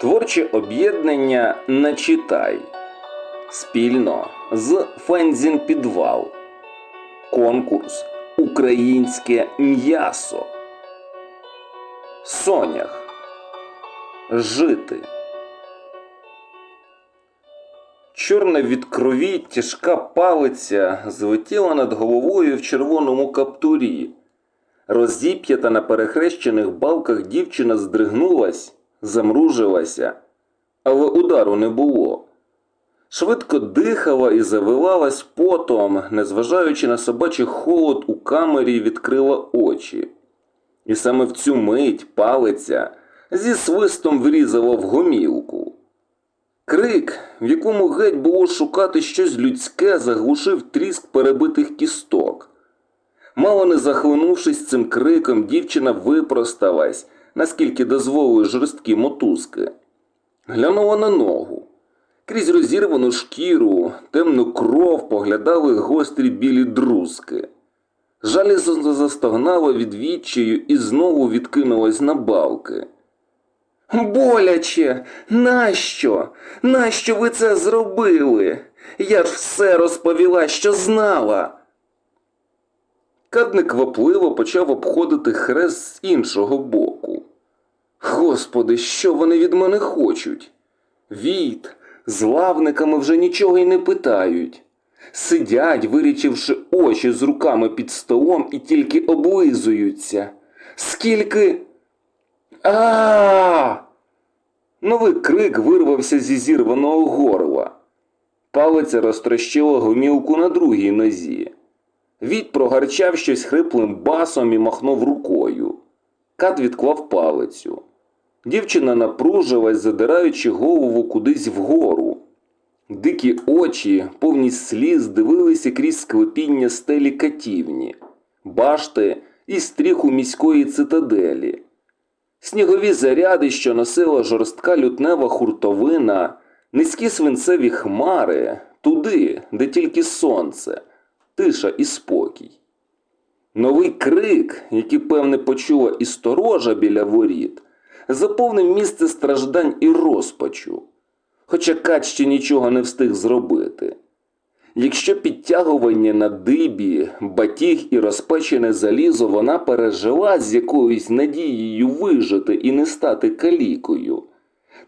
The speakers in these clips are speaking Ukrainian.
Творче об'єднання Начитай спільно з Фензін Підвал. Конкурс Українське м'ясо. Сонях. Жити. Чорна від крові тяжка палиця злетіла над головою в червоному каптурі. Розіп'ята на перехрещених балках дівчина здригнулась, замружилася, але удару не було. Швидко дихала і завивалась потом, незважаючи на собачий холод у камері, відкрила очі. І саме в цю мить палиця зі свистом врізала в гомілку. Крик, в якому геть було шукати щось людське, заглушив тріск перебитих кісток. Мало не захлинувшись цим криком, дівчина випросталась, наскільки дозволили жорсткі мотузки. Глянула на ногу. Крізь розірвану шкіру, темну кров поглядали гострі білі друзки. Жалізно застогнала від відчаю і знову відкинулась на балки. Боляче, нащо? Нащо ви це зробили? Я ж все розповіла, що знала. Кад неквапливо почав обходити хрест з іншого боку. Господи, що вони від мене хочуть? Віт, з лавниками вже нічого й не питають. Сидять, вирічивши очі з руками під столом і тільки облизуються. Скільки. а Новий крик вирвався зі зірваного горла. Палиця розтрощила гомілку на другій нозі. Віт прогарчав щось хриплим басом і махнув рукою. Кат відклав палицю. Дівчина напружилась, задираючи голову кудись вгору. Дикі очі, повні сліз, дивилися крізь склепіння стелі катівні, башти і стріху міської цитаделі. Снігові заряди, що носила жорстка лютнева хуртовина, низькі свинцеві хмари, туди, де тільки сонце, тиша і спокій. Новий крик, який, певне, почула і сторожа біля воріт, заповнив місце страждань і розпачу, хоча Кат ще нічого не встиг зробити. Якщо підтягування на дибі, батіг і розпечене залізо вона пережила з якоюсь надією вижити і не стати калікою,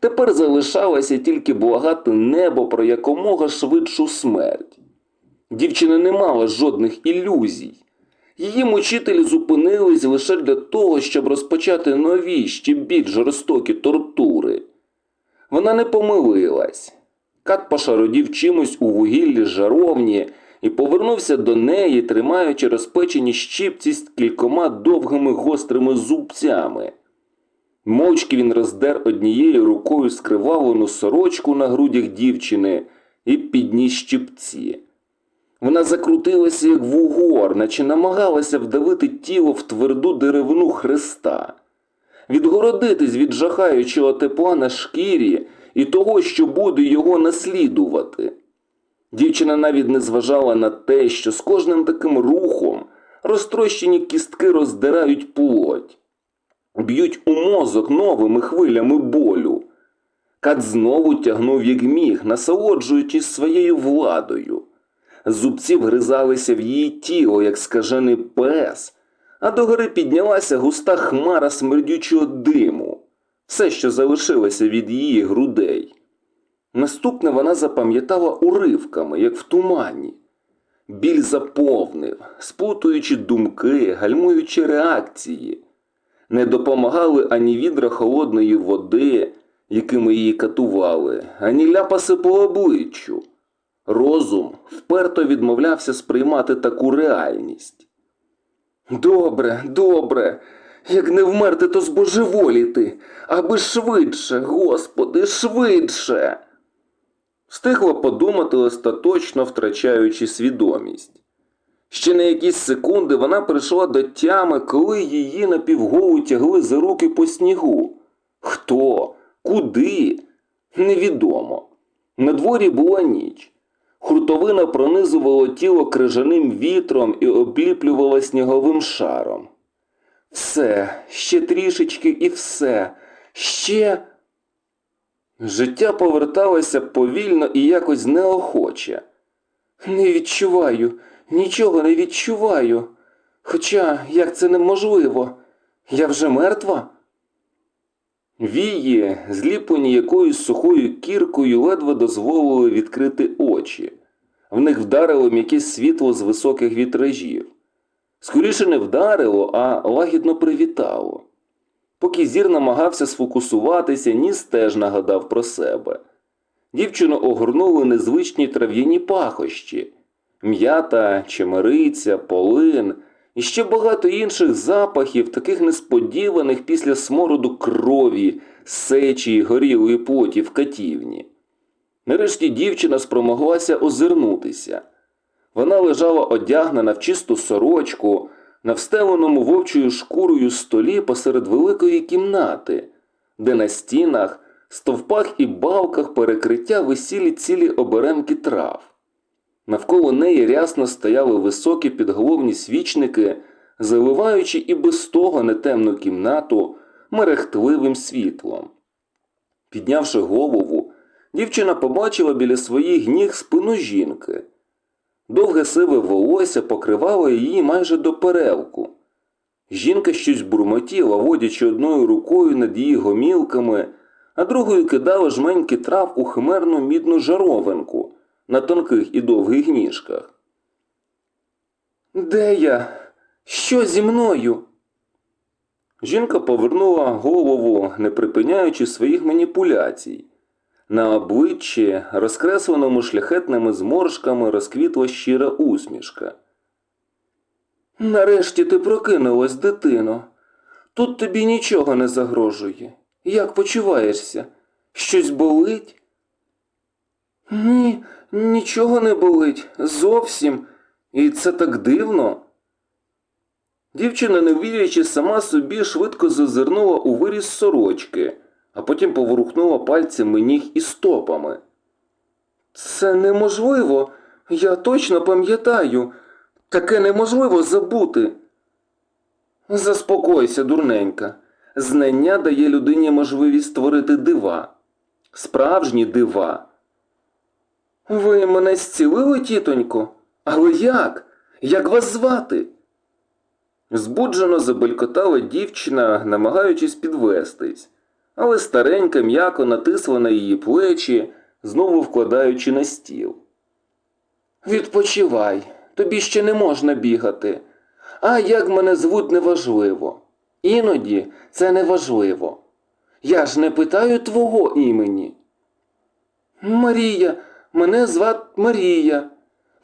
тепер залишалося тільки благати небо про якомога швидшу смерть. Дівчина не мала жодних ілюзій. Її мучителі зупинились лише для того, щоб розпочати нові, ще більш жорстокі тортури. Вона не помилилась. Кат пошародів чимось у вугіллі жаровні і повернувся до неї, тримаючи розпечені щипці з кількома довгими гострими зубцями. Мовчки він роздер однією рукою скривавлену сорочку на грудях дівчини і підніс щипці. Вона закрутилася, як вугор, наче намагалася вдавити тіло в тверду деревину хреста, відгородитись від жахаючого тепла на шкірі і того, що буде його наслідувати. Дівчина навіть не зважала на те, що з кожним таким рухом розтрощені кістки роздирають плоть, б'ють у мозок новими хвилями болю. Кат знову тягнув як міг, насолоджуючись своєю владою. Зубці вгризалися в її тіло, як скажений пес, а догори піднялася густа хмара смердючого диму, все, що залишилося від її грудей. Наступне вона запам'ятала уривками, як в тумані. Біль заповнив, сплутуючи думки, гальмуючи реакції. Не допомагали ані відра холодної води, якими її катували, ані ляпаси по обличчю. Розум вперто відмовлявся сприймати таку реальність. Добре, добре, як не вмерти, то збожеволіти, аби швидше, господи, швидше. Встигла подумати, остаточно втрачаючи свідомість. Ще на якісь секунди вона прийшла до тями, коли її напівголу тягли за руки по снігу. Хто? Куди? Невідомо. На дворі була ніч. Хуртовина пронизувала тіло крижаним вітром і обліплювала сніговим шаром. Все, ще трішечки і все. Ще. Життя поверталося повільно і якось неохоче. Не відчуваю, нічого не відчуваю. Хоча як це неможливо? Я вже мертва? Вії, зліплені якоюсь сухою кіркою, ледве дозволили відкрити очі. В них вдарило м'якесь світло з високих вітражів. Скоріше не вдарило, а лагідно привітало. Поки зір намагався сфокусуватися, ніс теж нагадав про себе. Дівчину огорнули незвичні трав'яні пахощі м'ята, чемериця, полин і ще багато інших запахів, таких несподіваних після смороду крові, сечі горілої плоті в катівні. Нарешті дівчина спромоглася озирнутися. Вона лежала одягнена в чисту сорочку на встеленому вовчою шкурою столі посеред великої кімнати, де на стінах, стовпах і балках перекриття висіли цілі оберемки трав. Навколо неї рясно стояли високі підголовні свічники, заливаючи і без того нетемну кімнату мерехтливим світлом. Піднявши голову, дівчина побачила біля своїх ніг спину жінки. Довге сиве волосся покривало її майже до перелку. Жінка щось бурмотіла, водячи одною рукою над її гомілками, а другою кидала жменьки трав у химерну мідну жаровинку на тонких і довгих ніжках. Де я? Що зі мною? Жінка повернула голову, не припиняючи своїх маніпуляцій. На обличчі, розкресленому шляхетними зморшками, розквітла щира усмішка. Нарешті ти прокинулась, дитино. Тут тобі нічого не загрожує. Як почуваєшся? Щось болить? Ні, нічого не болить. Зовсім. І це так дивно. Дівчина, не вірячи сама собі, швидко зазирнула у виріз сорочки, а потім поворухнула пальцями ніг і стопами. Це неможливо, я точно пам'ятаю. Таке неможливо забути. Заспокойся, дурненька. Знання дає людині можливість створити дива. Справжні дива. Ви мене зцілили, тітонько? Але як? Як вас звати? Збуджено забелькотала дівчина, намагаючись підвестись, але старенька м'яко натисла на її плечі, знову вкладаючи на стіл. Відпочивай, тобі ще не можна бігати. А як мене звуть неважливо. Іноді це неважливо. Я ж не питаю твого імені. Марія, мене звати Марія.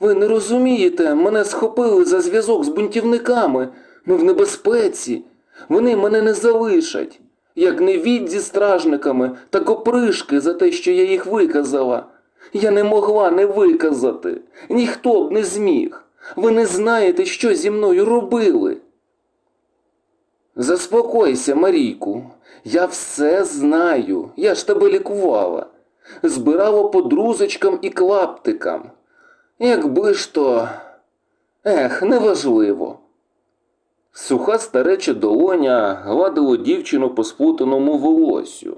Ви не розумієте, мене схопили за зв'язок з бунтівниками. Ми в небезпеці. Вони мене не залишать. Як не відь зі стражниками, так опришки за те, що я їх виказала. Я не могла не виказати. Ніхто б не зміг. Ви не знаєте, що зі мною робили. Заспокойся, Марійку. Я все знаю. Я ж тебе лікувала. Збирала по друзочкам і клаптикам. Якби ж то. Ех, неважливо. Суха стареча долоня гладила дівчину по сплутаному волосю.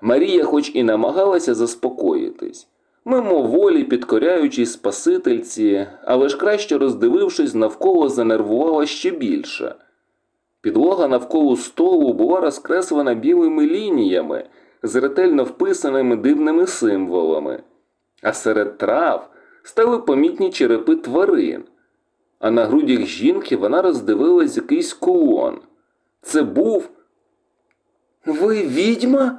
Марія, хоч і намагалася заспокоїтись, мимоволі підкоряючись Спасительці, але ж краще роздивившись, навколо занервувала ще більше. Підлога навколо столу була розкреслена білими лініями з ретельно вписаними дивними символами, а серед трав стали помітні черепи тварин а на грудях жінки вона роздивилась якийсь кулон. Це був. Ви відьма?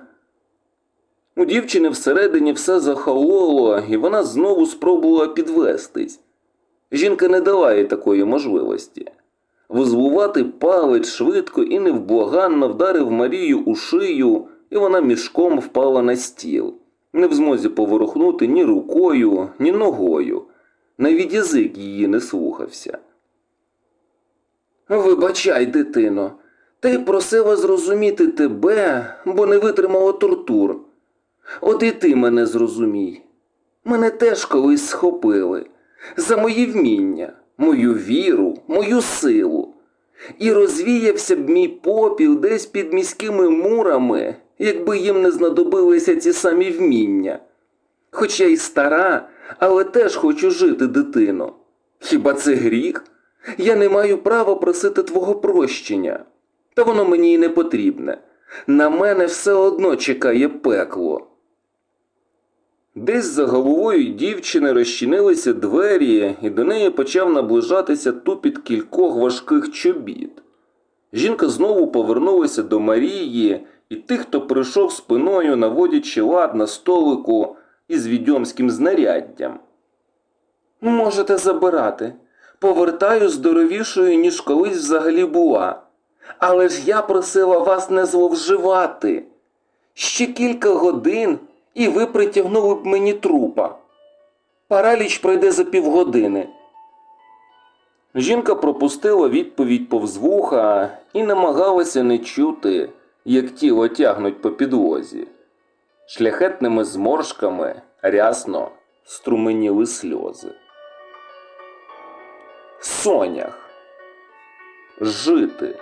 У дівчини всередині все захололо, і вона знову спробувала підвестись. Жінка не дала їй такої можливості. Визвувати палець швидко і невблаганно вдарив Марію у шию, і вона мішком впала на стіл, не в змозі поворухнути ні рукою, ні ногою. Навіть язик її не слухався. Вибачай, дитино, ти просила зрозуміти тебе, бо не витримала тортур. От і ти мене зрозумій. Мене теж колись схопили за мої вміння, мою віру, мою силу. І розвіявся б мій попіл десь під міськими мурами, якби їм не знадобилися ці самі вміння. Хоч я й стара, але теж хочу жити, дитино. Хіба це гріх? Я не маю права просити твого прощення. Та воно мені й не потрібне. На мене все одно чекає пекло. Десь за головою дівчини розчинилися двері, і до неї почав наближатися тупіт кількох важких чобіт. Жінка знову повернулася до Марії і тих, хто прийшов спиною, наводячи лад на столику із відьомським знаряддям. Можете забирати. Повертаю здоровішою, ніж колись взагалі була. Але ж я просила вас не зловживати. Ще кілька годин, і ви притягнули б мені трупа. Параліч пройде за півгодини. Жінка пропустила відповідь повз вуха і намагалася не чути, як тіло тягнуть по підлозі. Шляхетними зморшками рясно струменіли сльози. Сонях. Жити.